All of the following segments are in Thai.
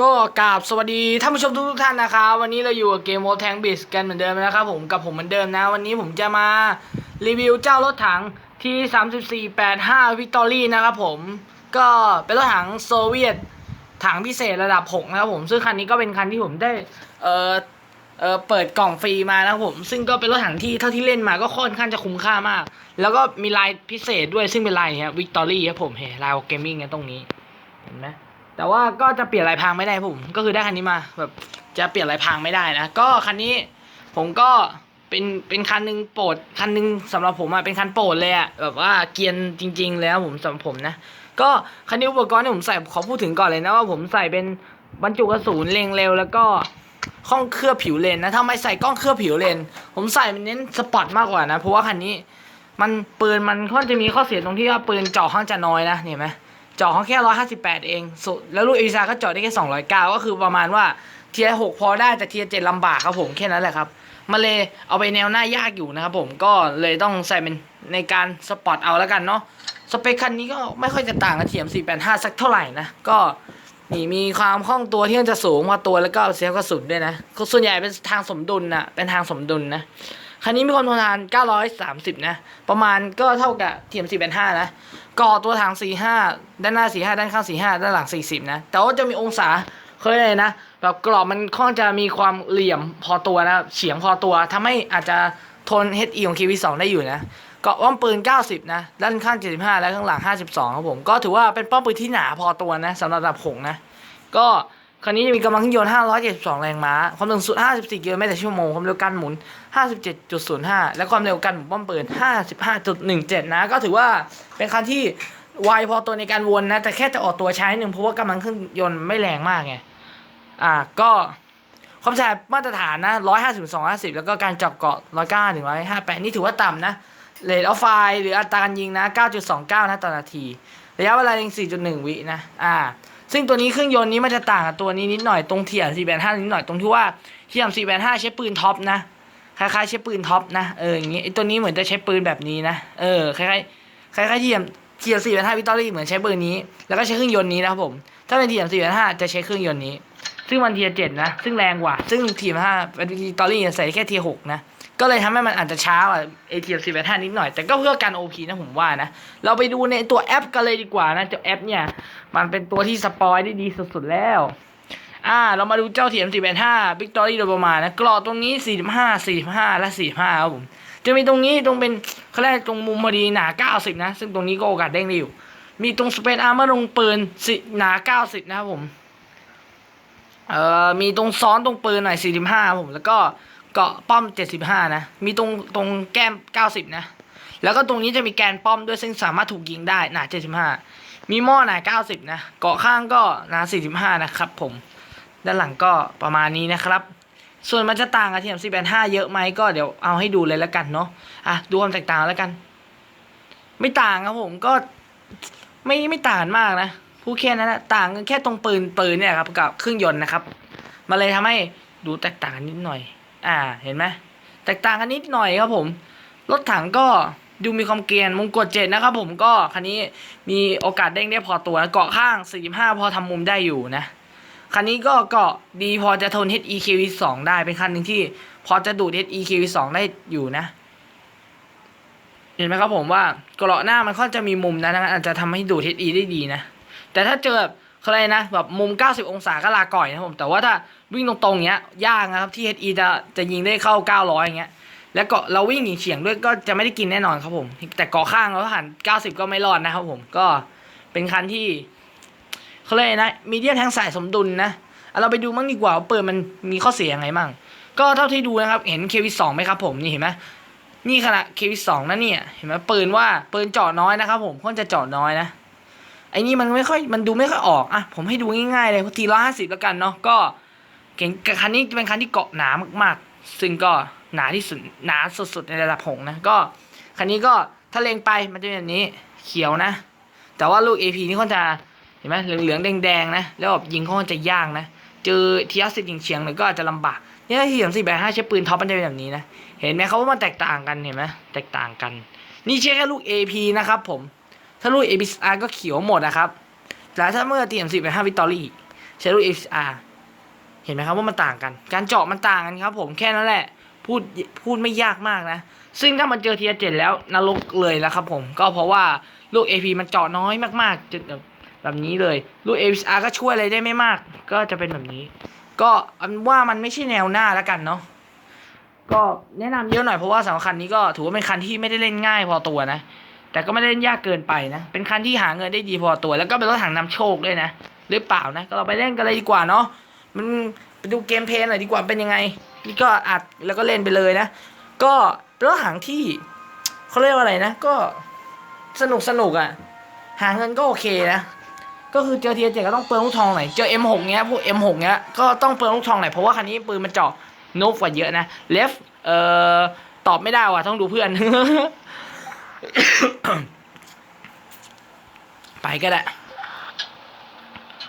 ก็กราบสวัสดีท่านผู้ชมทุกท่านนะครับ วันนี้เราอยู่กับเกมโมแทงบิสกันเหมือนเดิมนะครับผมกับผมเหมือนเดิมนะ วันนี้ผมจะมารีวิวเจ้ารถถังที่3485 Victory นะครับผมก็เป็นรถถังโซเวียตถังพิเศษระดับ6นะครับผมซึ่งคันนี้ก็เป็นคันที่ผมได้เออเออเปิดกล่องฟรีมานะครับผม ซึ่งก็เป็นรถถังที่เท่าที่เล่นมาก็ค่อนข้างจะคุ้มค่ามาก แล้วก็มีลายพิเศษด้วยซึ่งเป็นลายนี้วิกตอรี่ครับผมเห็นลายเกมมิ่งกันตรงนี้เห็นไหม แต่ว่าก็จะเปลี่ยนลายพรางไม่ได้ผม ก็คือได้คันนี้มาแบบจะเปลี่ยนลายพรางไม่ได้นะ ก็คันนี้ผมก็เป็นเป็นคันหนึ่งโปรดคันหนึ่งสำหรับผมอะเป็นคันโปรดเลยอะแบบว่าเกียนจริง ๆ แล้วผมสำหรับผมนะ ก็คันนี้อุปกรณ์ที่ผมใส่ขอพูดถึงก่อนเลยนะว่าผมใส่เป็นบรรจุกระสุนเล็งเร็วแล้วก็ข้องเคลือบผิวเลนนะทำไมใส่กล้องเคลือบผิวเลน ผมใส่มันเน้นสปอร์ตมากกว่านะ เพราะว่าคันนี้ มันปืนมันค่อนจะมีข้อเสียตรงที่ว่าปืนเจาะข้างจะน้อยนะเห็นไหม เจาะเขาแค่ร้อยห้าสิบแปดเองสุดแล้วลูกเอซาก็เจาะได้แค่สองร้อยเก้าก็คือประมาณว่าเทียหกพอได้แต่เทียเจ็ดลำบากครับผมแค่นั้นแหละครับมาเลยเอาไปแนวหน้ายากอยู่นะครับผมก็เลยต้องใส่เป็นในการสปอร์ตเอาแล้วกันเนาะสเปคคันนี้ก็ไม่ค่อยจะต่างกับเทียม485 สักเท่าไหร่นะก็นี่มีความคล่องตัวที่มันจะสูงพอตัวแล้วก็เซลล์กระสุนด้วยนะส่วนใหญ่เป็นทางสมดุลนะเป็นทางสมดุลนะคันนี้มีความทนทาน 930 นะ ประมาณก็เท่ากับเทียม485 นะ ก่อตัวถัง45ด้านหน้า45ด้านข้าง45ด้านหลัง40นะ แต่ว่าจะมีองศาเคยเลยนะแบบกรอบมันค่อนจะมีความเหลี่ยมพอตัวนะเฉียงพอตัวทำให้อาจจะทน HE ของ KV2 ได้อยู่นะเกาะป้อมปืน 90 นะ ด้านข้าง 75 และข้างหลัง 52 ครับผม ก็ถือว่าเป็นป้อมปืนที่หนาพอตัวนะสำหรับระดับหงนะ ก็คันนี้จะมีกำลังเครื่องยนต์ 572 แรงม้า ความเร็วสุด 54 กิโลเมตรต่อชั่วโมง ความเร็วการหมุน 57.05 และความเร็วการหมุนป้อมปืน 55.17 นะ ก็ถือว่าเป็นคันที่ไวพอตัวในการวนนะ แต่แค่จะออกตัวใช้หนึ่งเพราะว่ากำลังเครื่องยนต์ไม่แรงมากไง อ่า ก็ความแฉมาตรฐานนะ 150 250 แล้วก็การจับเกาะ109ถึง158 นี่ถือว่าต่ำนะเรทออฟไฟหรืออัตราการยิงนะ 9.29 นะต่อนาที ระยะเวลายิง 4.1 วินะ อ่า ซึ่งตัวนี้เครื่องยนต์นี้มันจะต่างกับตัวนี้นิดหน่อยตรงเทียม485นิดหน่อยตรงที่ว่าเทียม485ใช้ปืนท็อปนะ คล้ายๆใช้ปืนท็อปนะเอออย่างงี้ไอตัวนี้เหมือนจะใช้ปืนแบบนี้นะเออคล้ายๆคล้ายๆเทียมเทียม485วิตอรี่เหมือนใช้ปืนนี้ แล้วก็ใช้เครื่องยนต์นี้นะครับผม ถ้าเป็นเทียม485จะใช้เครื่องยนต์นี้ ซึ่งมันเทียเจ็ดนะ ซึ่งแรงกว่า ซึ่งเทียร์ห้าเป็นวิตอรี่ใส่แค่เทียหกนะ ก็เลยทำให้มันอาจจะช้ากว่าเอทียร์สิบแปดห้านิดหน่อย แต่ก็เพื่อการโอพีนะผมว่านะ เราไปดูในตัวแอปกันเลยดีกว่านะเจ้าแอปเนี่ย มันเป็นตัวที่สปอยได้ดีสุดๆแล้ว อ่า เรามาดูเจ้าเทียมสี่แปดห้าวิกตอรี่โดยประมาณนะ กรอบตรงนี้สี่สิบห้าสี่สิบห้าและสี่ห้าครับผม จะมีตรงนี้ตรงเป็นเขาเรียกตรงมุมพอดีหนาเก้าสิบนะ ซึ่งตรงนี้ก็โอกาสเด้งได้อยู่ มีตรงสเปนอาร์มอร์ตรงปืนสิหนาเก้าสิบนะครับผม เอ่อ มีตรงซ้อนตรงปืนหน่อย45ผม แล้วก็เกาะป้อม75นะ มีตรงตรงแก้ม90นะ แล้วก็ตรงนี้จะมีแกนป้อมด้วยซึ่งสามารถถูกยิงได้หนา75มีหม้อหนา90นะ เกาะข้างก็หนา45นะครับผม ด้านหลังก็ประมาณนี้นะครับ ส่วนมันจะต่างกับเทียม485เยอะไหมก็เดี๋ยวเอาให้ดูเลยแล้วกันเนาะอะดูความแตกต่างแล้วกัน ไม่ต่างครับผมก็ไม่ไม่ต่างมากนะผู้แค่นั้นนะต่างกันแค่ตรงปืนปืนเนี่ยครับกับเครื่องยนต์นะครับมันเลยทำให้ดูแตกต่างกันนิดหน่อย อ่าเห็นไหมแตกต่างกันนิดหน่อยครับผม รถถังก็ดูมีความเกรียนมงกุฎเจ็ดนะครับผมก็คันนี้มีโอกาสเด้งได้พอตัวนะเกาะข้าง 45 พอทำมุมได้อยู่นะ คันนี้ก็เกาะดีพอจะทน HEKV2 ได้เป็นคันหนึ่งที่พอจะดูด HEKV2 ได้อยู่นะ เห็นไหมครับผมว่าเกราะหน้ามันค่อนจะมีมุมนะอาจจะทำให้ดูด HE ได้ดีนะ แต่ถ้าเจอแบบอะไรนะแบบมุม 90 องศาก็ลาก่อยนะผม แต่ว่าถ้าวิ่งตรงๆเงี้ยยากนะครับที่ HE จะจะยิงได้เข้า 900อย่างเงี้ยแล้วก็เราวิ่งหนีเฉียงด้วยก็จะไม่ได้กินแน่นอนครับผม แต่เกาะข้างเราหัน 90 ก็ไม่รอดนะครับผมก็เป็นคันที่ เขาเรียนะมีเดียมแทงสายสมดุลนะเอาเราไปดูมั่งดีกว่าว่าปืนมันมีข้อเสียยังไงมั่งก็เท่าที่ดูนะครับ เห็น KV2 ไหมครับผมนี่เห็นไหมนี่ขนาด KV2 นะเนี่ยเห็นไหมปืนว่าปืนเจาะน้อยนะครับผมค่อนจะเจาะน้อยนะไอ้นี่มันไม่ค่อยมันดูไม่ค่อยออกอะผมให้ดูง่ายๆเลยทีละห้าสิบแล้วกันเนาะก็เก่งคันนี้เป็นคันที่เกาะหนามากๆ ซึ่งก็หนาที่สุดหนาสุดๆในระดับหงนะก็คันนี้ก็ถ้าเลงไปมันจะเป็นแบบนี้เขียวนะ แต่ว่าลูก AP นี่ค่อนจะ เห็นไหมเหลืองๆแดงๆนะแล้วแบบยิงค่อนจะยากนะ เจอทีอาสิยิงเฉียงหน่อยก็อาจจะลำบากเนี่ยที่ย่างสี่แปดห้าใช้ปืนท็อปมันจะเป็นแบบนี้นะเห็นไหมเขาว่ามันแตกต่างกันเห็นไหมแตกต่างกัน นี่ใช่แค่ลูก AP นะครับผมถ้าลูก APR ก็เขียวหมดนะครับแต่ถ้าเมื่อตรียมสิบเป็นห้าวิตอรี่ใช้ลูก XR เห็นไหมครับว่ามันต่างกัน การเจาะมันต่างกันครับ ผมแค่นั้นแหละพูดพูดไม่ยากมากนะ ซึ่งถ้ามันเจอเทียเจ็ดแล้วนรกเลยแล้วครับผม ก็เพราะว่าลูก AP มันเจาะน้อยมากๆจน แบบนี้เลยลูก XR ก็ช่วยอะไรได้ไม่มาก ก็จะเป็นแบบนี้ ก็อันว่ามันไม่ใช่แนวหน้าแล้วกันเนาะก็แนะนำเยอะหน่อยเพราะว่าสำหรับคันนี้ก็ถือว่าเป็นคันที่ไม่ได้เล่นง่ายพอตัวนะ แต่ก็ไม่ได้เล่นยากเกินไปนะ เป็นคันที่หาเงินได้ดีพอตัว แล้วก็เป็นรถถังนำโชคด้วยนะ หรือเปล่านะ ก็เราไปเล่นกันเลยดีกว่าเนาะ มันไปดูเกมเพลย์หน่อยดีกว่าเป็นยังไง นี่ก็อัดแล้วก็เล่นไปเลยนะ ก็เป็นรถถังที่เขาเรียกว่าอะไรนะ ก็สนุกสนุกอะ่ะ หาเงินก็โอเคนะ ก็คือเจอเทียเจ็ดก็ต้องเปลืองลูกทองหน่อยเจอ M6 เงี้ยพวก M6 เงี้ยก็ต้องเปลืองลูกทองหน่อยเพราะว่าคันนี้ปืนมันเจาะนกกว่าเยอะนะเลฟเอ่อตอบไม่ได้ว่ะต้องดูเพื่อน ไปก็ได้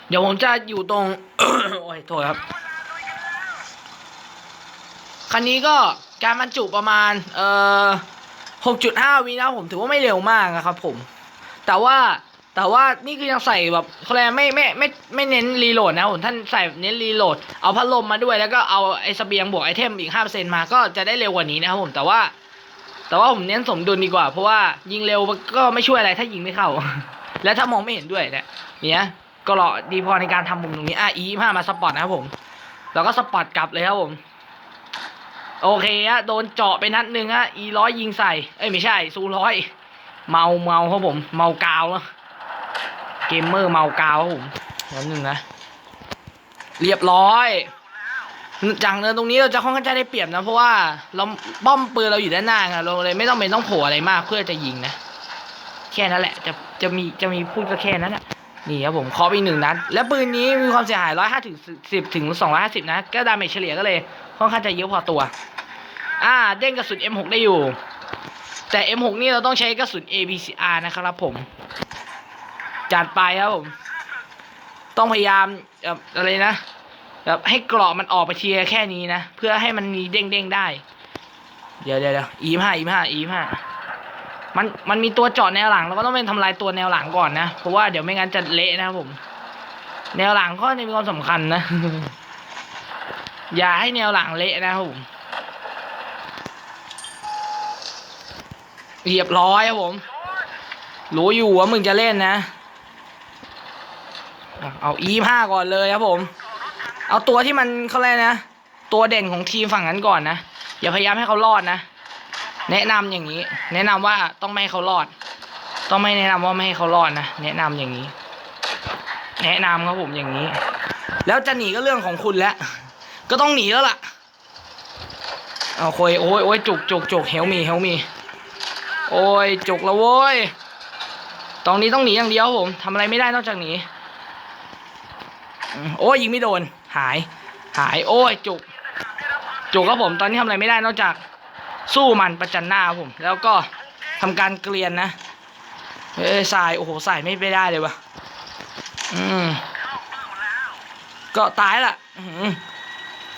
เดี๋ยวผมจะอยู่ตรง โอ้ยโทษครับ คันนี้ก็การบรรจุประมาณ เอ่อ6.5 วินะผมถือว่าไม่เร็วมากนะครับผม แต่ว่า แต่ว่านี่คือยังใส่แบบเขาเรียกไม่ไม่ไม่ไม่เน้นรีโหลดนะผมท่านใส่เน้นรีโหลดเอาพัดลมมาด้วยแล้วก็เอาไอ้สเบียงบวกไอเทมอีก5%มาก็จะได้เร็วกว่านี้นะครับผมแต่ว่า แต่ว่าผมเน้นสมดุลดีกว่า เพราะว่ายิงเร็วก็ไม่ช่วยอะไรถ้ายิงไม่เข้า และถ้ามองไม่เห็นด้วยเนี่ยเนี่ยก็รอดีพอในการทำมุมตรงนี้อะอีห้ามาสปอร์ตนะครับผม แล้วก็สปอร์ตกลับเลยครับผมโอเคฮะโดนเจาะไปนัดหนึ่งฮะอีร้อยยิงใส่ เอ้ยไม่ใช่ซูร้อยเมาเมาครับผม เมากาวเนอะ เกมเมอร์เมากาวครับผมนัดหนึ่งนะ เรียบร้อยจากเนินตรงนี้เราจะค่อนข้างจะได้เปรียบนะ เพราะว่าเราป้อมปืนเราอยู่ด้านหน้าไงเราเลยไม่ต้องเป็นต้องโผล่อะไรมากเพื่อจะยิงนะแค่นั้นแหละ จะจะมีจะมีพูดก็แค่นั้นแหละนี่ครับผมเคาะไปอีกหนึ่งนัดและปืนนี้มีความเสียหายร้อยห้าถึงสิบถึงสองร้อยห้าสิบนะ ก็ดาเมจเฉลี่ยก็เลยค่อนข้างจะเยอะพอตัว อ่า เด้งกระสุน M6 ได้อยู่ แต่ M6 นี่เราต้องใช้กระสุน ABCR นะครับผม จัดไปครับผม ต้องพยายามแบบอะไรนะแบบให้กรอบมันออกไปเทีละแค่นี้นะ เพื่อให้มันมีเด้งเด้งๆได้เดี๋ยวเดี๋ยวเดี๋ยวอีห้าอีห้าอีห้ามันมันมีตัวจาะแนวหลังเราก็ต้องเป็นทำลายตัวแนวหลังก่อนนะเพราะว่าเดี๋ยวไม่งั้นจะเละนะครับผม แนวหลังก็มีความสำคัญนะ อย่าให้แนวหลังเละนะครับผมเรียบร้อยครับผมรู้อยู่ว่ามึงจะเล่นนะ เอาอีห้าก่อนเลยครับผม เอาตัวที่มันเขาเรียกนะ ตัวเด่นของทีมฝั่งนั้นก่อนนะ อย่าพยายามให้เขารอดนะ แนะนำอย่างนี้ แนะนำว่าต้องไม่ให้เขารอด ต้องไม่แนะนำว่าไม่ให้เขารอดนะ แนะนำอย่างนี้ แนะนำครับผมอย่างนี้ แล้วจะหนีก็เรื่องของคุณแล้ว ก็ต้องหนีแล้วล่ะ เอาโอยโอ้ยโอ้ยจุกจุกจุกเฮลมีเฮลมี โอ้ยจุกแล้วโว้ยตรงนี้ต้องหนีอย่างเดียวผมทำอะไรไม่ได้นอกจากหนี โอ้ยยิงไม่โดน หาย หาย โอ้ยจุก จุกครับผมตอนนี้ทำอะไรไม่ได้นอกจากสู้มันประจันหน้าผม แล้วก็ทำการเกลียนนะเอ้ยสายโอ้โหสายไม่ไปได้เลยวะอืมก็ตายละ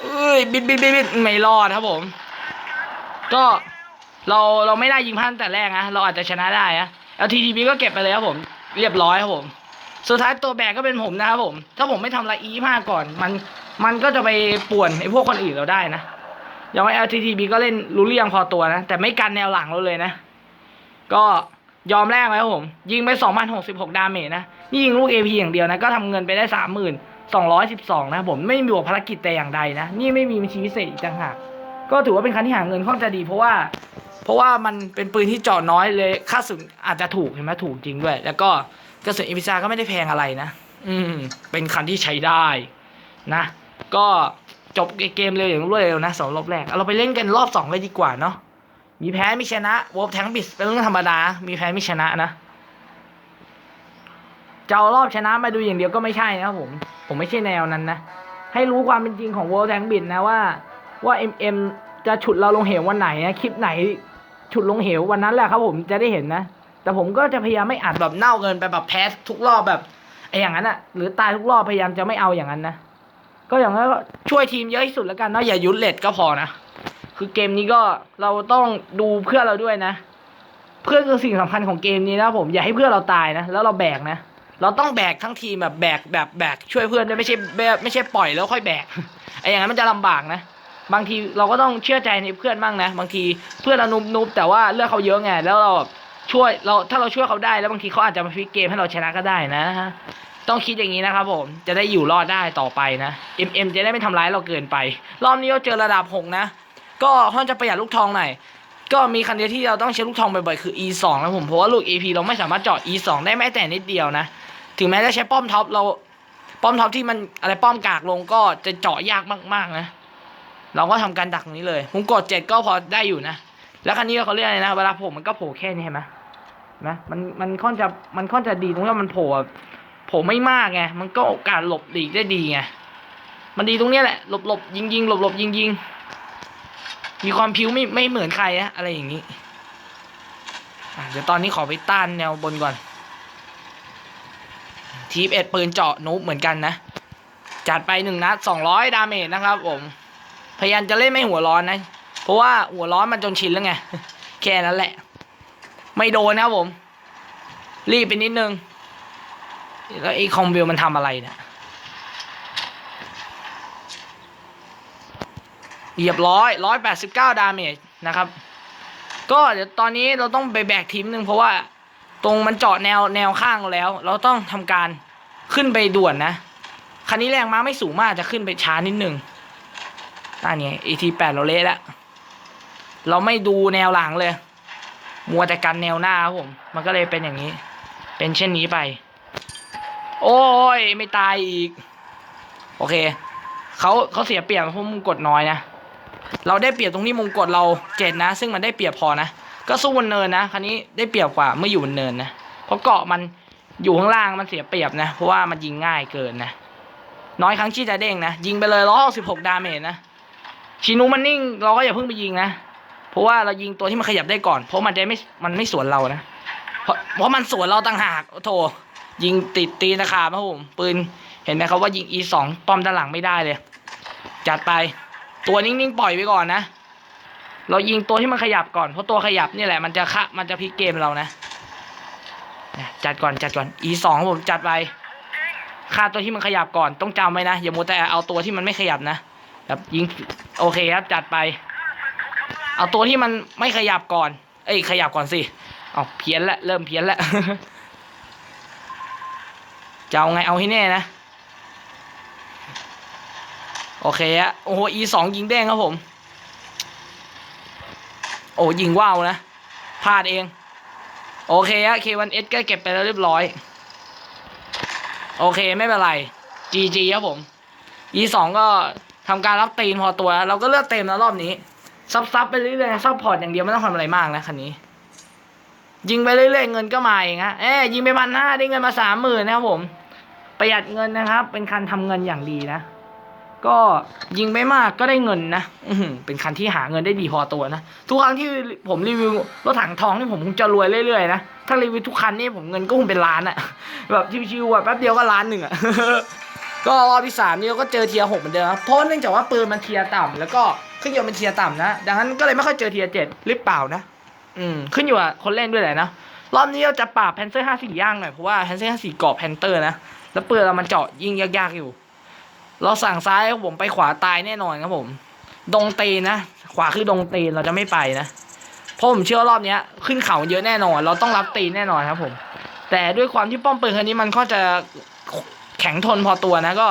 เอ้ยบิดบิดบิดบิดไม่รอดครับผม ก็เราเราไม่ได้ยิงพลาดแต่แรกนะเราอาจจะชนะได้นะ LTTB ก็เก็บไปเลยครับผม เรียบร้อยครับผม สุดท้ายตัวแบกก็เป็นผมนะครับผม ถ้าผมไม่ทำลาย E ห้าก่อน มันมันก็จะไปป่วนไอ้พวกคนอื่นเราได้นะอย่างว่า LTTB ก็เล่นรู้เรื่องพอตัวนะ แต่ไม่กันแนวหลังเราเลยนะ ก็ยอมแลกไว้ครับผม ยิงไป 2,066 ดาเมจนะนี่ยิงลูก AP อย่างเดียวนะ ก็ทำเงินไปได้30,212 นะผมไม่มีบวกภารกิจแต่อย่างใดนะ นี่ไม่มีบัญชีพิเศษอีกต่างหากก็ถือว่าเป็นคันที่หาเงินค่อนจะดีเพราะว่า เพราะว่ามันเป็นปืนที่เจาะน้อยเลยค่าสุนอาจจะถูกเห็นไหมถูกจริงด้วย แล้วก็ กระสุนอิพิซาก็ไม่ได้แพงอะไรนะ อืม เป็นคันที่ใช้ได้นะ ก็จบเกมเร็วอย่างรวดเร็วนะสองรอบแรกเอาเราไปเล่นกันรอบสองเลยดีกว่าเนาะ มีแพ้มีชนะวอลแทงบิสเป็นเรื่องธรรมดา มีแพ้มีชนะนะจะเอารอบชนะมาดูอย่างเดียวก็ไม่ใช่นะครับผม ผมไม่ใช่แนวนั้นนะ ให้รู้ความเป็นจริงของ World Tank b i t นะว่า ว่า MM จะฉุดเราลงเหววันไหนนะคลิปไหน ฉุดลงเหววันนั้นแหละครับผมจะได้เห็นนะ แต่ผมก็จะพยายามไม่อัดแบบเน่าเกินไปแบบแพ้ทุกรอบแบบไอ้อย่างนั้นอะหรือตายทุกรอบพยายามจะไม่เอาอย่างนั้นนะก็อย่างนั้นก็ช่วยทีมเยอะที่สุดแล้วกันเนาะอย่ายุดเลดก็พอนะคือเกมนี้ก็เราต้องดูเพื่อเราด้วยนะ เพื่อนคือสิ่งสำคัญของเกมนี้นะผมอย่าให้เพื่อนเราตายนะแล้วเราแบกนะเราต้องแบกทั้งทีมแบบแบกแบบแบกช่วยเพื่อนด้วยไม่ใช่แบบไม่ใช่ปล่อยแล้วค่อยแบกไอ้อย่างนั้นมันจะลำบากนะ บางทีเราก็ต้องเชื่อใจในเพื่อนบ้างนะ บางทีเพื่อนเรานุบนุบแต่ว่าเลือกเขาเยอะไงแล้วเราแบบ ช่วยเราถ้าเราช่วยเขาได้แล้วบางทีเขาอาจจะมาพลิกเกมให้เราชนะก็ได้นะ ต้องคิดอย่างนี้นะครับผมจะได้อยู่รอดได้ต่อไปนะ MM จะได้ไม่ทำร้ายเราเกินไป รอบนี้เราเจอระดับหกนะ ก็ค่อนจะประหยัดลูกทองหน่อยก็มีคันเดียวที่เราต้องใช้ลูกทองบ่อยๆคือ E2 นะผมเพราะว่าลูก AP เราไม่สามารถเจาะ E2 ได้แม้แต่นิดเดียวนะ ถึงแม้จะใช้ป้อมท็อปเราป้อมท็อปที่มันอะไรป้อมกากลงก็จะเจาะยากมากๆนะ เราก็ทำการดักตรงนี้เลยผมกดเจ็ดก็พอได้อยู่นะ แล้วคันนี้เขาเรียกอะไรนะเวลาโผล่มันก็โผล่แค่นี้เห็นไหม นะมันมันค่อนจะมันค่อนจะดีตรงที่มันโผล่โผล่ไม่มากไงมันก็โอกาสหลบหลีกได้ดีไงมันดีตรงเนี้ยแหละหลบหลบยิงยิงหลบหลบยิงยิงมีความพิ้วไม่ไม่เหมือนใครอะอะไรอย่างนี้เดี๋ยวตอนนี้ขอไปต้านแนวบนก่อน ทีเอ็ดปืนเจาะนุบเหมือนกันนะ จัดไปหนึ่งนัดสองร้อยดาเมจนะครับผม พยายามจะเล่นไม่หัวร้อนนะ เพราะว่าหัวร้อนมันจนชินแล้วไง แค่นั้นแหละ ไม่โดนนะครับผม รีบไปนิดนึง แล้วไอ้คอมวิวมันทำอะไรเนี่ยเหยียบร้อยร้อยแปดสิบเก้าดาเมจนะครับ ก็เดี๋ยวตอนนี้เราต้องไปแบกทีมหนึ่งเพราะว่าตรงมันเจาะแนวแนวข้างแล้ว เราต้องทำการขึ้นไปด่วนนะคันนี้แรงม้าไม่สูงมากจะขึ้นไปช้านิดนึงน่าเนี่ย AT8 เราเละแล้ว เราไม่ดูแนวหลังเลย มัวแต่กันแนวหน้าครับผม มันก็เลยเป็นอย่างนี้ เป็นเช่นนี้ไป โอ้ย ไม่ตายอีก โอเค เขาเขาเสียเปรียบเพราะมุมกดน้อยนะ เราได้เปรียบตรงที่มุมกดเราเจ็ดนะ ซึ่งมันได้เปรียบพอนะ ก็สู้บนเนินนะคันนี้ได้เปรียบกว่าเมื่ออยู่บนเนินนะ เพราะเกาะมันอยู่ข้างล่างมันเสียเปรียบนะ เพราะว่ามันยิงง่ายเกินนะ น้อยครั้งที่จะเด้งนะ ยิงไปเลยร้อยสิบหกดาเมจนะ ชินูมันนิ่งเราก็อย่าเพิ่งไปยิงนะ เพราะว่าเรายิงตัวที่มันขยับได้ก่อน เพราะมันจะไม่มันไม่สวนเรานะเพราะเพราะมันสวนเราต่างหากโถยิงติดตีตะขาบครับผมปืนเห็นไหมครับว่ายิง E สองป้อมด้านหลังไม่ได้เลย จัดไปตัวนิ่งๆปล่อยไว้ก่อนนะเรายิงตัวที่มันขยับก่อนเพราะตัวขยับนี่แหละมันจะคะมันจะพลิกเกมเรานะจัดก่อนจัดก่อน E สองครับผมจัดไปฆ่าตัวที่มันขยับก่อนต้องจำไว้นะอย่ามัวแต่เอาตัวที่มันไม่ขยับนะแบบยิงโอเคครับจัดไป เอาตัวที่มันไม่ขยับก่อน เอ้ยขยับก่อนสิ เอาเพี้ยนละเริ่มเพี้ยนละจะเอาไงเอาให้แน่นะ โอเคอะโอ้โห E สองยิงแดงครับผม โอ้ยิงว่าวนะพลาดเอง โอเคอะ K1S ก็เก็บไปแล้วเรียบร้อย โอเคไม่เป็นไร GG ครับผม E สองก็ทำการรับตีนพอตัวแล้วเราก็เลือกเต็มแล้วรอบนี้ ซับซับไปเรื่อยๆซับพอร์ตอย่างเดียวไม่ต้องทำอะไรมากนะคันนี้ ยิงไปเรื่อยๆเงินก็มาเองฮะเอ้ยยิงไปพันห้าได้เงินมาสามหมื่นนะครับผม ประหยัดเงินนะครับ เป็นคันทำเงินอย่างดีนะ ก็ยิงไม่มากก็ได้เงินนะอืเป็นคันที่หาเงินได้ดีพอตัวนะทุกครั้งที่ผมรีวิวรถถังทองนี่ผมคงจะรวยเรื่อยๆนะถ้ารีวิวทุกคันนี่ผมเงินก็คงเป็นล้านอะแบบชิวๆอะแป๊บเดียวก็ล้านหนึ่งอะ ก็รอบที่สามนี่เราก็เจอเทียร์หกเหมือนเดิมครับเพราะเนื่องจากว่าปืนมันเทียร์ต่ำแล้วก็เครื่องยนต์เป็นเทียร์ต่ำนะดังนั้นก็เลยไม่ค่อยเจอเทียร์เจ็ดหรือเปล่านะอืมขึ้นอยู่กับคนเล่นด้วยแหละนะรอบนี้เราจะปราบแพนเซอร์ห้าสี่ย่างหน่อยเพราะว่าแพนเซอร์ห้าสี่เกาะแพนเตอร์นะแล้วปืนเรามันเจาะยิงยากๆอยู่ เราสั่งซ้ายครับผมไปขวาตายแน่นอนครับผม ดงตีนนะขวาคือดงตีนเราจะไม่ไปนะเพราะผมเชื่อว่ารอบนี้ขึ้นเขาเยอะแน่นอน เราต้องรับตีแน่นอนครับผม แต่ด้วยความที่ป้อมปืนคันนี้มันก็จะ แข็งทนพอตัวนะก็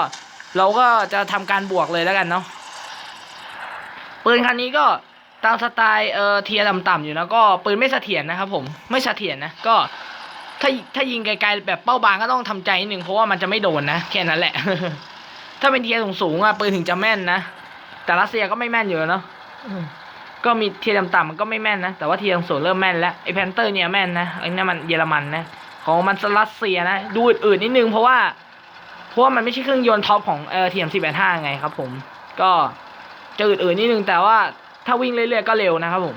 เราก็จะทำการบวกเลยแล้วกันเนาะปืนคันนี้ก็ตามสไตล์เออเทียต่ำๆอยู่นะก็ปืนไม่เสถียรนะครับผมไม่เสถียรนะก็ถ้าถ้ายิงไกลๆแบบเป้าบางก็ต้องทำใจนิดนึงเพราะว่ามันจะไม่โดนนะแค่นั้นแหละ ถ้าเป็นเทียสูงๆอะปืนถึงจะแม่นนะแต่รัสเซียก็ไม่แม่นอยู่แล้วเนาะก็มีเทียต่ำๆมันก็ไม่แม่นนะแต่ว่าเทียร์สูงเริ่มแม่นแล้วไอ้แพนเตอร์เนี่ยแม่นนะไอ้นี่มันเยอรมันนะของมันรัสเซียนะดูอื่นๆนิดนึงเพราะว่า ราะว่ามันไม่ใช่เครื่องยนต์ท็อปของเออทีเอ็มสี่แปดห้าไงครับ ผม ก็จะอื่นๆนิดนึงแต่ว่าถ้าวิ่งเรื่อยๆก็เร็วนะครับผม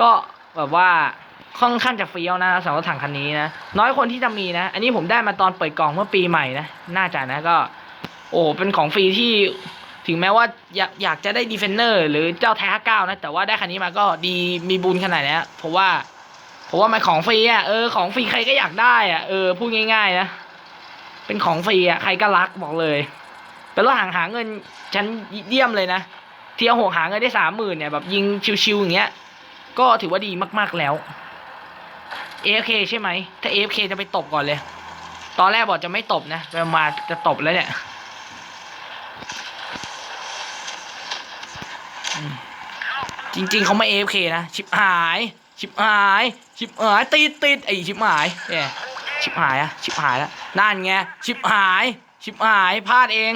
ก็แบบว่าค่อนข้างจะเฟี้ยวนะสำหรับถังคันนี้นะน้อยคนที่จะมีนะ อันนี้ผมได้มาตอนเปิดกล่องเมื่อปีใหม่นะน่าจะนะก็ โอ้เป็นของฟรีที่ถึงแม้ว่าอยากอยากจะได้ดีเฟนเนอร์หรือเจ้าแท้เก้านะ แต่ว่าได้คันนี้มาก็ดีมีบุญขนาดนี้เพราะว่าผมว่ามันของฟรีอะเออของฟรีใครก็อยากได้อะเออพูดง่ายๆนะ เป็นของฟรีอะใครก็รักบอกเลย เป็นรถหางหาเงินชั้นเยี่ยมเลยนะเที่ยวหกหาเงินได้สามหมื่นเนี่ยแบบยิงชิวๆอย่างเงี้ย ก็ถือว่าดีมากๆแล้ว AFK ใช่ไหม ถ้า AFK จะไปตบก่อนเลย ตอนแรกบอกจะไม่ตบนะไปมาจะตบแล้วเนี่ยจริง ๆเขาไม่ AFK นะ ชิบหาย ชิบหาย ชิบหายติดติดไอชิบหายเนี่ย ชิบหายอะชิบหายแล้วนั่นไงชิบหาย ชิบหายพลาดเอง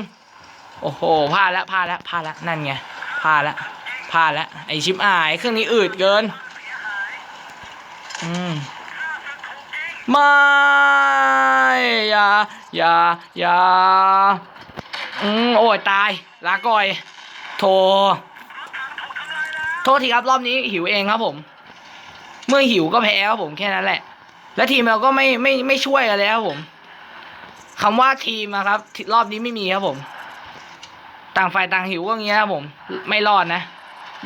โอ้โหพลาดแล้วพลาดแล้วพลาดแล้วนั่นไงพลาดแล้วพลาดแล้วไอชิบหายเครื่องนี้อืดเกินอืมไม่อย่าอย่าอย่าอืมโอ้ยตายลาก่อย โทโทษทีครับรอบนี้หิวเองครับผม เมื่อหิวก็แพ้ครับผมแค่นั้นแหละ และทีมเราก็ไม่ไม่ไม่ช่วยกันแล้วครับผมคำว่าทีมอะครับ รอบนี้ไม่มีครับผม ต่างฝ่ายต่างหิวก็เงี้ยครับผม ไม่รอดนะ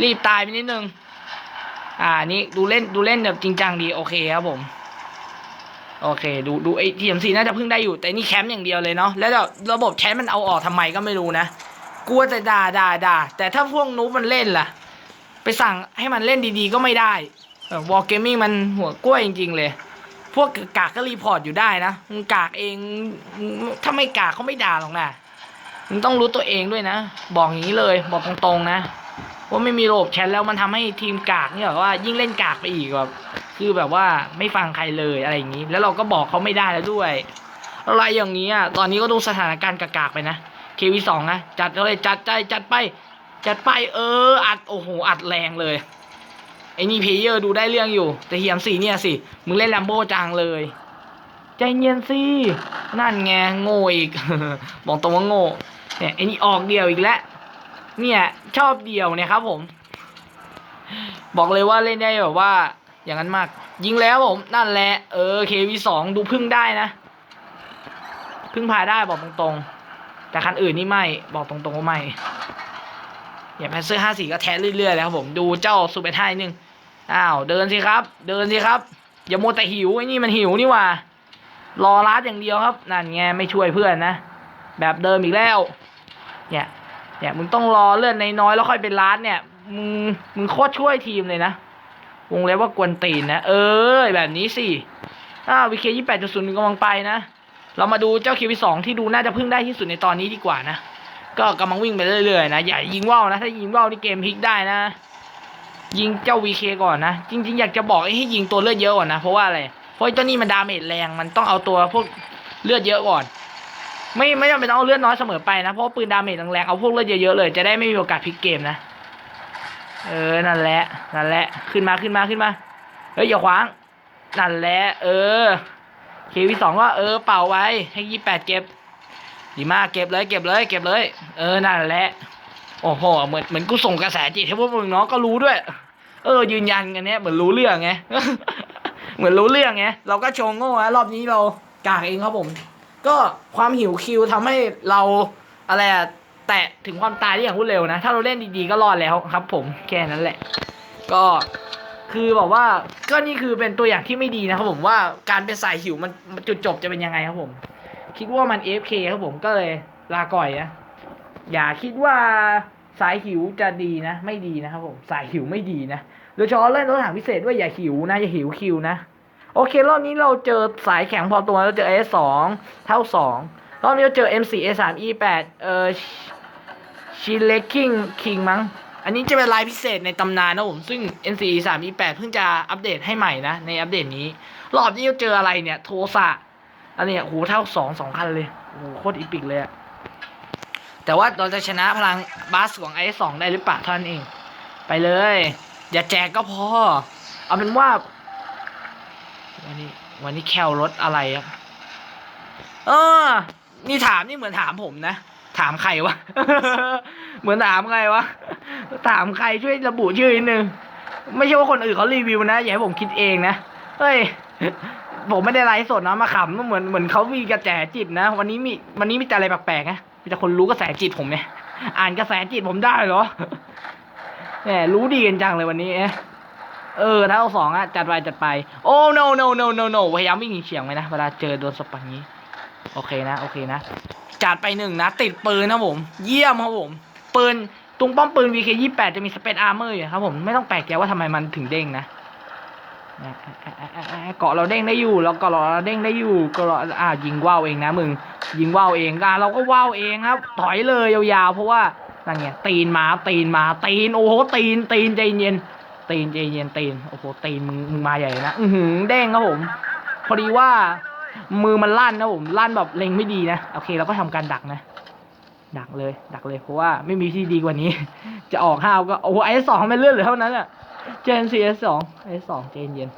รีบตายไปนิดนึง อ่านี่ดูเล่นดูเล่นแบบจริงจังดีโอเคครับผม โอเค ดูดูไอ้ทีมซีน่าจะเพิ่งได้อยู่ แต่นี่แคมป์อย่างเดียวเลยเนาะแล้วระบบแคมป์มันเอาออกทำไมก็ไม่รู้นะกลัวแต่ด่าด่าด่าแต่ถ้าพวกนูบมันเล่นล่ะ ไปสั่งให้มันเล่นดีๆก็ไม่ได้วอลเกมมิ่งมันหัวกล้วยจริง ๆ เลย พวกกากก็รีพอร์ตอยู่ได้นะมึงกากเองถ้าไม่กากเขาไม่ด่าหรอกนะมึงต้องรู้ตัวเองด้วยนะ บอกอย่างนี้เลยบอกตรงๆนะว่าไม่มีระบบแชทแล้วมันทำให้ทีมกากเนี่ยแบบว่ายิ่งเล่นกากไปอีกแบบคือแบบว่าไม่ฟังใครเลยอะไรอย่างนี้ แล้วเราก็บอกเขาไม่ได้แล้วด้วยอะไรอย่างนี้อะตอนนี้ก็ดูสถานการณ์กากๆไปนะเควีสองนะจัดเลยจัดใจจัดไป จัดไปเอออัดโอ้โหอัดแรงเลย ไอ้นี่เพเยอร์ดูได้เรื่องอยู่ แต่เฮียมสี่เนี่ยสิ มึงเล่นแลมโบจังเลย ใจเย็นสิ นั่นไงโง่อีก บอกตรงว่าโง่ เนี่ยไอ้นี่ออกเดียวอีกแล้ว เนี่ยชอบเดี่ยวเนี่ยครับผม บอกเลยว่าเล่นได้แบบว่า อย่างนั้นมาก ยิงแล้วผม นั่นแหละ เออเควีสองดูพึ่งได้นะ พึ่งพาได้บอกตรงๆ แต่คันอื่นนี่ไม่ บอกตรงๆว่าไม่อย่าแพนเซอร์ห้าสี่ก็แท้เรื่อยๆ แล้วครับผม ดูเจ้าซูเปอร์ไทยนึง อ้าวเดินสิครับ เดินสิครับ อย่าโมแต่หิวไอ้นี่มันหิวนี่หว่ารอรัดอย่างเดียวครับ นั่นไงไม่ช่วยเพื่อนนะ แบบเดิมอีกแล้ว เนี่ย เนี่ยมึงต้องรอเลื่อนในน้อยๆแล้วค่อยเป็นล้านเนี่ย มึงมึงโคตรช่วยทีมเลยนะวงเล็บว่ากวนตีนนะ เออแบบนี้สิอ้าววีเคยี่แปดจุดศูนย์กำลังไปนะ เรามาดูเจ้าคิวสองที่ดูน่าจะพึ่งได้ที่สุดในตอนนี้ดีกว่านะ ก็กำลังวิ่งไปเรื่อยๆนะ อย่ายิงว่าวนะ ถ้ายิงว่าวนี่เกมพลิกได้นะ ยิงเจ้าวีเคก่อนนะ จริง ๆ อยากจะบอกให้ยิงตัวเลือดเยอะก่อนนะ เพราะว่าอะไร เพราะไอ้เจ้านี่มันดาเมจแรงมันต้องเอาตัวพวกเลือดเยอะก่อน ไม่ไม่จำเป็นต้องเอาเลือดน้อยเสมอไปนะ เพราะปืนดาเมจแรงๆเอาพวกเลือดเยอะๆเลย จะได้ไม่มีโอกาสพลิกเกมนะ เออ นั่นแหละ นั่นแหละ ขึ้นมาขึ้นมาขึ้นมา เฮ้ยอย่าขวาง นั่นแหละ เออ เควีสองก็เออเป่าไว้ให้ยี่แปดเก็บ ดีมากเก็บเลยเก็บเลยเก็บเลย เออ นั่นแหละ โอ้โหเหมือนเหมือนกูส่งกระแสจิตให้พวกมึงเนาะก็รู้ด้วย เออ ยืนยันกันเนี้ยเหมือนรู้เรื่องไงเหมือนรู้เรื่องไงเราก็โชงโง่ฮะรอบนี้เรากากเองครับผม ก็ความหิวคิวทำให้เราอะไรแตะถึงความตายได้อย่างรวดเร็วนะ ถ้าเราเล่นดีๆก็รอดแล้วครับ ผมแค่นั้นแหละ ก็คือบอกว่าก็นี่คือเป็นตัวอย่างที่ไม่ดีนะครับผมว่าการเป็นสายหิวมันมันจุดจบจะเป็นยังไงครับผม คิดว่ามัน AFK ครับผมก็เลยลาก่อยนะ อย่าคิดว่าสายหิวจะดีนะ ไม่ดีนะครับผมสายหิวไม่ดีนะโดยเฉพาะเล่นรถถังพิเศษด้วยอย่าหิวนะ อย่าหิวคิวนะ โอเค รอบนี้เราเจอสายแข็งพอตัวเราเจอ S สองเท่าสองรอบนี้เราเจอ M4 A3 E8 เออชิเลคิงคิงมั้ง อันนี้จะเป็นลายพิเศษในตำนานนะผม ซึ่ง N4 E3 E8 เพิ่งจะอัปเดตให้ใหม่นะ ในอัปเดตนี้ รอบนี้เราเจออะไรเนี่ย โทสะอันนี้โหเท่าสองสองคันเลยโหโคตรอีปิกเลยอะ แต่ว่าเราจะชนะพลังบาสของ i2 ได้หรือเปล่าท่านเอง ไปเลย อย่าแจกก็พอ เอาเป็นว่า วันนี้ วันนี้แคลรถอะไรอะเออ นี่ถามนี่เหมือนถามผมนะ ถามใครวะ เหมือนถามใครวะ ถามใครช่วยระบุชื่อนิดนึง ไม่ใช่ว่าคนอื่นเขารีวิวนะ อย่าให้ผมคิดเองนะ เฮ้ยผมไม่ได้ไลฟ์สดนะมาขำเหมือนเหมือนเขามีกระแสจิตนะ วันนี้มีวันนี้มีแต่อะไรแปลกๆนะ มีแต่คนรู้กระแสจิตผมเนี่ย อ่านกระแสจิตผมได้เหรอแหมรู้ดีกันจังเลยวันนี้เอ๊ะเออถ้าเอาสองอะจัดไปจัดไป โอ้ no no no no no พยายามไม่ยิงเฉียงไว้นะ เวลาเจอโดนสปังนี้ โอเคนะ โอเคนะ จัดไปหนึ่งนะ ติดปืนนะผม เยี่ยมครับผม ปืนตรงป้อมปืน VK ยี่แปดจะมีสเปซอาร์เมอร์อยู่ครับผม ไม่ต้องแปลกใจว่าทำไมมันถึงเด้งนะ เกาะเราเด้งได้อยู่แล้วเกาะเราเด้งได้อยู่เก็เราอ่ายิงว่าวเองนะมึงยิงว่าวเองอะเราก็ว่าวเองครับ ถอยเลยยาวๆ เพราะว่านั่นไงตีนมาตีนมาตีนโอ้โหตีนตีนใจเย็นตีนใจเย็นตีนโอ้โหตีนมึงมึงมาใหญ่นะอือหือเด้งครับผม พอดีว่ามือมันลั่นนะผมลั่นแบบเล็งไม่ดีนะโอเคเราก็ทำการดักนะ ดักเลย ดักเลยเพราะว่าไม่มีที่ดีกว่านี้ จะออกห้าวก็โอ้โหไอ้สองไม่เลื่อนเหลือเท่านั้นอะ เจนซีเอสองไอสองเจนเย็น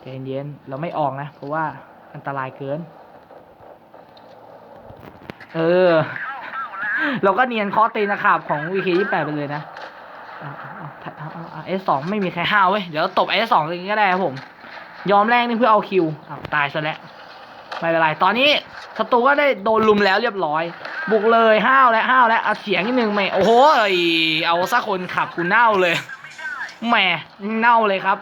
เจนเย็นเราไม่ออกนะ เพราะว่าอันตรายเกิน เออ เราก็เนียนคอตีนะครับของ VK ยี่แปดไปเลยนะเอสสองไม่มีใครห้าวเว้ย เดี๋ยวตบเอสสองเลยก็ได้ครับผม ยอมแลกนี่เพื่อเอาคิวตายซะแล้วไม่เป็นไร ตอนนี้ศัตรูก็ได้โดนลุมแล้วเรียบร้อย บุกเลยห้าวแล้วห้าวแล้วเอาเสียงนิดนึงไหมโอ้โหเอ้ยเอาสักคนขับกูเน่าเลย แหมเน่าเลยครับ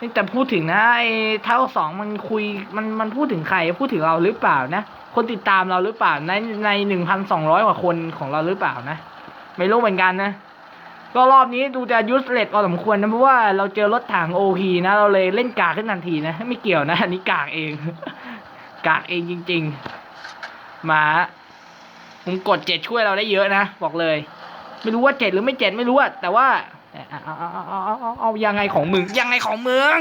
นี่แต่พูดถึงนะไอ้เท่าสองมันคุยมันมันพูดถึงใครพูดถึงเราหรือเปล่านะคนติดตามเราหรือเปล่าในในหนึ่งพันสองร้อยกว่าคนของเราหรือเปล่านะไม่รู้เหมือนกันนะก็รอบนี้ดูจะยูสเลตพอสมควรนะเพราะว่าเราเจอรถถังโอพีนะเราเลยเล่นกากขึ้นทันทีนะไม่เกี่ยวนะอันนี้กากเอง กากเองจริง ๆ มาผมกดเจ็ดช่วยเราได้เยอะนะบอกเลย ไม่รู้ว่าเจ็ดหรือไม่เจ็ดไม่รู้อะแต่ว่า เอาเอาเอาเอาเอาเอายังไงของมึงยังไงของมึง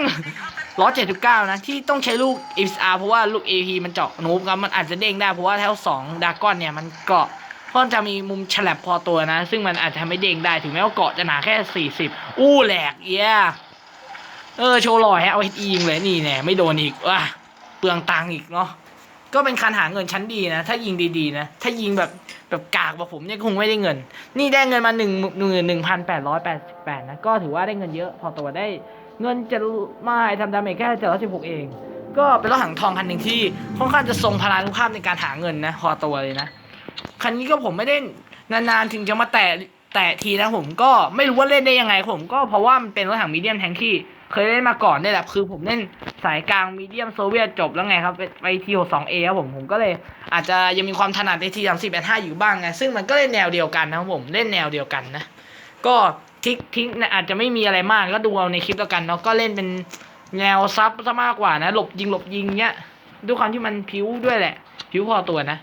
ร้อยเจ็ดสิบเก้านะ ที่ต้องใช้ลูก XR เพราะว่าลูก AP มันเจาะนูบครับมันอาจจะเด้งได้เพราะว่าแถวสองดากอนเนี่ยมันเกาะก็จะมีมุมฉลับพอตัวนะ ซึ่งมันอาจจะทำให้เด้งได้ถึงแม้ว่าเกาะจะหนาแค่สี่สิบอู้แหลกเย้เออโชว์ลอยฮะเอาเฮดยิงเลยนี่แน่ไม่โดนอีกว่ะเปลืองตังค์อีกเนาะก็เป็นการหาเงินชั้นดีนะ ถ้ายิงดีๆนะ ถ้ายิงแบบ แบบกากแบบผมเนี่ยคงไม่ได้เงิน นี่ได้เงินมาหนึ่งหนึ่งหนึ่งพันแปดร้อยแปดสิบแปดนะ ก็ถือว่าได้เงินเยอะ พอตัวได้เงินจะไม่ทำดาเมจแค่เจ็ดร้อยสิบหกเอง ก็เป็นรถถังทองคันหนึ่งที่ค่อนข้างจะทรงพลานุภาพในการหาเงินนะพอตัวเลยนะ คันนี้ก็ผมไม่ได้นานๆถึงจะมาแตะแตะทีนะผมก็ไม่รู้ว่าเล่นได้ยังไงผมก็เพราะว่ามันเป็นรถถังมีเดียมแทงที่ เคยเล่นมาก่อนเนี่ยแหละคือผมเล่นสายกลางมีเดียมโซเวียตจบแล้วไงครับไปไปทีหกสองเอครับผมผมก็เลย อาจจะยังมีความถนัดในทีสามสิบแปดห้าอยู่บ้างไงซึ่งมันก็เล่นแนวเดียวกันนะครับผมเล่นแนวเดียวกันนะก็ทิกทิกอาจจะไม่มีอะไรมากก็ดูเอาในคลิปแล้วกันเนาะก็เล่นเป็นแนวซับซะมากกว่านะ หลบยิงหลบยิงเนี้ยด้วยความที่มันพิ้วด้วยแหละพิ้วพอตัวนะ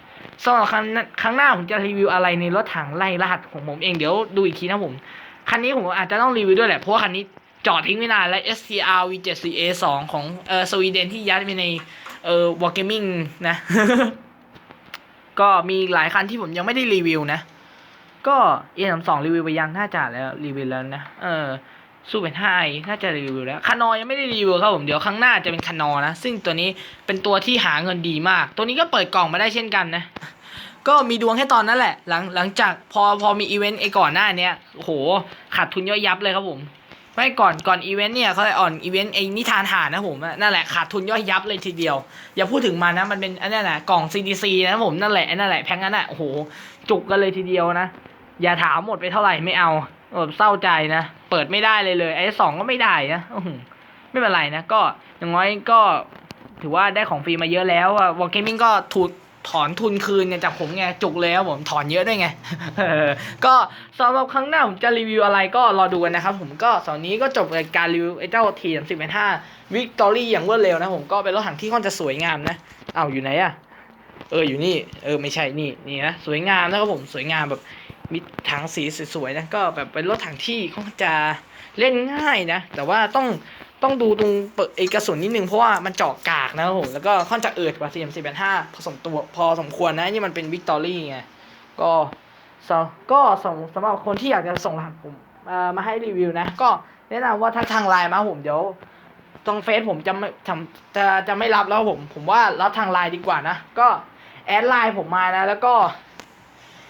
สำหรับครั้งครั้งหน้าผมจะรีวิวอะไรในรถถังไล่รหัสของผมเองเดี๋ยวดูอีกทีนะผม คันนี้ผมอาจจะต้องรีวิวด้วยแหละเพราะว่าคันนี้ จอดทิ้งไม่นานแล้ว STR V7CA2 ของเออสวีเดนที่ยัดไปในเออ Wargaming นะ ก็มีหลายคันที่ผมยังไม่ได้รีวิวนะ ก็ A32 รีวิวไปยังน่าจะแล้วรีวิวแล้วนะเออซูเป็นไฮน่าจะรีวิวแล้วคานอยังไม่ได้รีวิวครับผมเดี๋ยวครั้งหน้าจะเป็นคานอนะ ซึ่งตัวนี้เป็นตัวที่หาเงินดีมาก ตัวนี้ก็เปิดกล่องมาได้เช่นกันนะ ก็มีดวงแค่ตอนนั้นแหละ หลังหลังจากพอพอมีอีเวนต์ไอ้ก่อนหน้าเนี้ยโอ้โหขาดทุนย่อยยับเลยครับผม ไม่ก่อนก่อนอีเวนต์เนี่ยเขาเลยอ่อนอีเวนต์ไอ้นิทานหานะผมนั่นแหละขาดทุนย่อยยับเลยทีเดียว อย่าพูดถึงมันนะมันเป็นอันนั้นนะกล่อง CDC นะผมนั่นแหละนั่นแหละแพงนั้นอะโอ้โหจุกกันเลยทีเดียวนะ อย่าถามหมดไปเท่าไหร่ไม่เอาเออเศร้าใจนะเปิดไม่ได้เลยเลยไอ้สองก็ไม่ได้นะไม่เป็นไรนะก็อย่างน้อยก็ถือว่าได้ของฟรีมาเยอะแล้วอะวอลเกมมิ่งก็ถูก ถอนทุนคืนเนี่ยจากผมไงจุกเลยครับผมถอนเยอะด้วยไงก็สำหรับครั้งหน้าผมจะรีวิวอะไรก็รอดูกันนะครับผมก็สอนนี้ก็จบการรีวิวไอ้เจ้าทีสามสิบเป็นห้าวิกตอรี่อย่างรวดเร็วนะผมก็เป็นรถถังที่ค่อนจะสวยงามนะเอ้าอยู่ไหนอะเอออยู่นี่เออไม่ใช่นี่นี่นะสวยงามนะครับผมสวยงามแบบมีถังสีสวยๆนะก็แบบเป็นรถถังที่ค่อนข้าจะเล่นง่ายนะ แต่ว่าต้อง ต้องดูตรงเปิดเอกระสุนนิดนึงเพราะว่ามันเจาะกากนะครับผม แล้วก็ค่อนจะเอิดกว่า CM 4 5ผสมตัวพอสมควรนะนี่มันเป็นวิกตอรี่ไง ก็สก็สำสำหรับคนที่อยากจะส่งรหัสผมมาให้รีวิวนะ ก็แนะนำว่าทักทางไลน์มาผมเดี๋ยวตรงเฟซผมจะไม่ทำจะจะไม่รับแล้วผม ผมว่ารับทางไลน์ดีกว่านะ ก็แอดไลน์ผมมานะ แล้วก็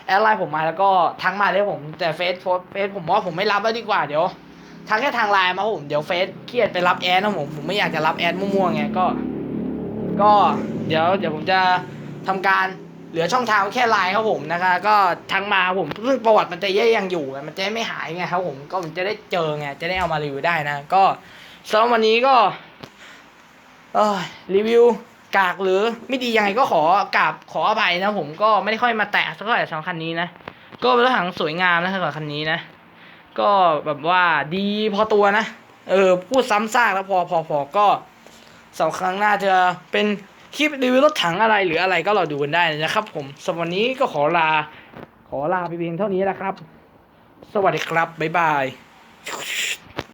แอดไลน์ผมมาแล้วก็ทักมาเลยผมแต่เฟซโฟเฟซผมว่าผมไม่รับแล้วดีกว่าเดี๋ยว ทักแค่ทางไลน์มาผมเดี๋ยวเฟซเครียดไปรับแอดนะผมผมไม่อยากจะรับแอดมั่วๆไงก็ ก็เดี๋ยวเดี๋ยวผมจะทำการเหลือช่องทางแค่ไลน์ครับผมนะคะ ก็ทักมาผมซึ่งประวัติมันจะยังอยู่ไงมันจะไม่หายไงครับผมก็ผมจะได้เจอไงจะได้เอามารีวิวได้นะ ก็สำหรับวันนี้ก็เออรีวิวกากหรือไม่ดียังไงก็ขอกราบขออภัยนะผมก็ไม่ได้ค่อยมาแตะสักเท่าไหร่สำหรับคันนี้นะ ก็เป็นรถถังสวยงามนะสำหรับคันนี้นะ ก็แบบว่าดีพอตัวนะ เออ พูดซ้ำซากแล้วพอพอพอก็สองครั้งหน้าจะเป็นคลิปรีวิวรถถังอะไรหรืออะไรก็รอดูกันได้นะครับ ผมสำหรับวันนี้ก็ขอลา ขอลาไปเพียงเท่านี้แหละครับ สวัสดีครับ บ๊ายบาย